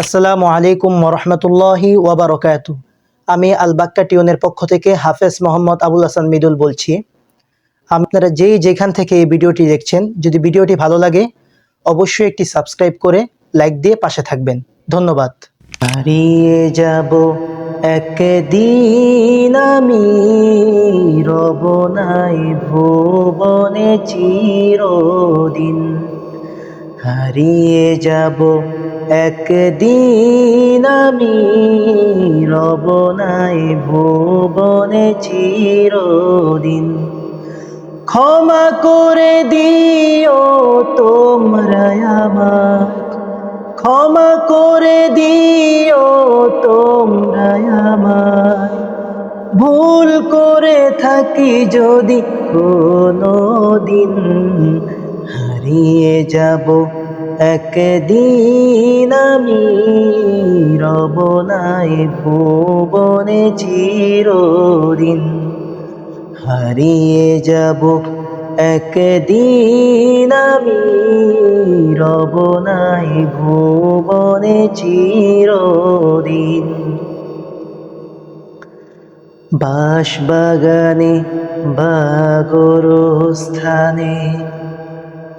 আসসালামু আলাইকুম রহমতুল্লাহি ওয়াবারকাত আমি আলবাক্কা টিউনের পক্ষ থেকে হাফেজ মোহাম্মদ আবুল হাসান মিদুল বলছি। আপনারা যেই যেখান থেকে এই ভিডিওটি দেখছেন, যদি ভিডিওটি ভালো লাগে, অবশ্যই একটি সাবস্ক্রাইব করে লাইক দিয়ে পাশে থাকবেন। ধন্যবাদ। হারিয়ে যাব একদিন আমি, রব নাই ভুবনে চিরদিন। হারিয়ে যাব একদিন আমি রব নাই ভুবনে চিরদিন। ক্ষমা করে দিও তোমরা ক্ষমা করে দিও তোমরা ভুল করে থাকি যদি কোনো দিন হারিয়ে যাব একদিন আমি রব নাই ভুবনে চিরদিন হারিয়ে যাব। একদিন আমি রব নাই ভুবনে চিরদিন বাস বাগানে বাগর স্থানে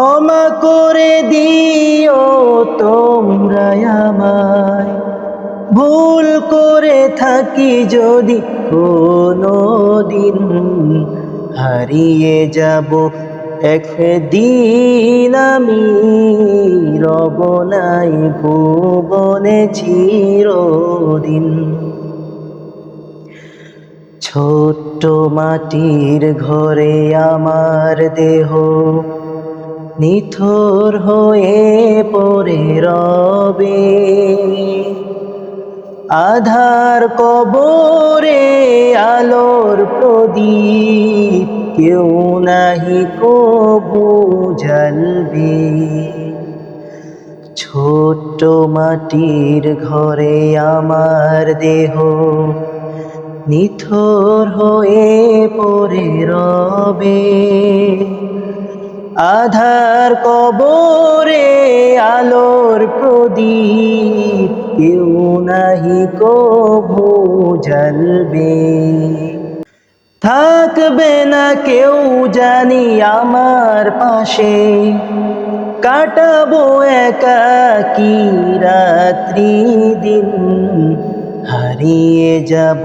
ক্ষমা করে দিও তোমরা আমায়। ভুল করে থাকি যদি কোনো দিন হারিয়ে যাব একদিন আমি। রব নাই ভুবনে চিরদিন। ছোট্ট মাটির ঘরে আমার দেহ নিথর হয়ে পড়ে রবে। আধার কবরে আলোর প্রদীপ, কেউ নাহি কবু জ্বলবে। ছোট্ট মাটির ঘরে আমার দেহ, নিথর হয়ে পড়ে রবে। আধার কবরে আলোর প্রদীপ, কেউ নাহি কভু জ্বলবে। থাকবে না কেউ জানি আমার পাশে, কাটাবো একা কি রাত্রি দিন, হারিয়ে যাব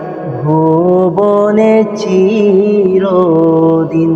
ভুবনে চিরদিন।